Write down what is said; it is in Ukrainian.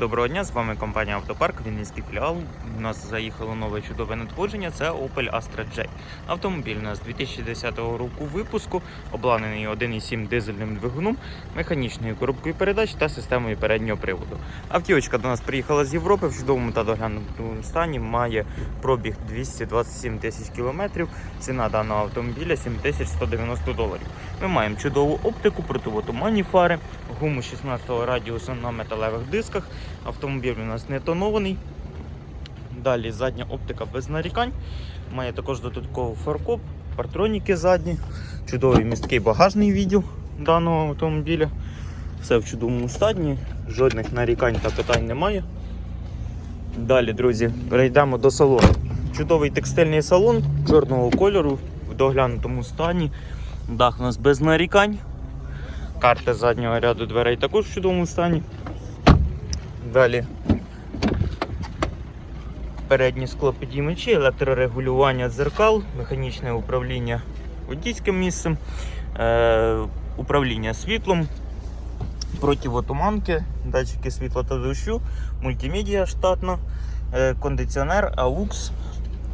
Доброго дня, з вами компанія Автопарк, Вінницький філіал. У нас заїхало нове чудове надходження. Це Opel Astra J. Автомобіль у нас 2010 року випуску, обладнаний 1,7 дизельним двигуном, механічною коробкою передач та системою переднього приводу. Автівочка до нас приїхала з Європи в чудовому та доглянутому стані. Має пробіг 227 тисяч кілометрів. Ціна даного автомобіля 7190 доларів. Ми маємо чудову оптику, противотуманні фари, гуму 16 радіусу на металевих дисках. Автомобіль у нас не тонований. Далі задня оптика без нарікань. Має також додатковий фаркоп, партроніки задні, чудовий місткий багажний відділ даного автомобіля. Все в чудовому стані, жодних нарікань та питань немає. Далі, друзі, перейдемо до салону. Чудовий текстильний салон чорного кольору в доглянутому стані. Дах у нас без нарікань. Карта заднього ряду дверей також в чудовому стані. Далі. Передні склопідіймачі, електрорегулювання дзеркал, механічне управління водійським місцем, е, управління світлом, противотуманки, датчики світла та дощу, мультимедіа штатна, е, кондиціонер, AUX,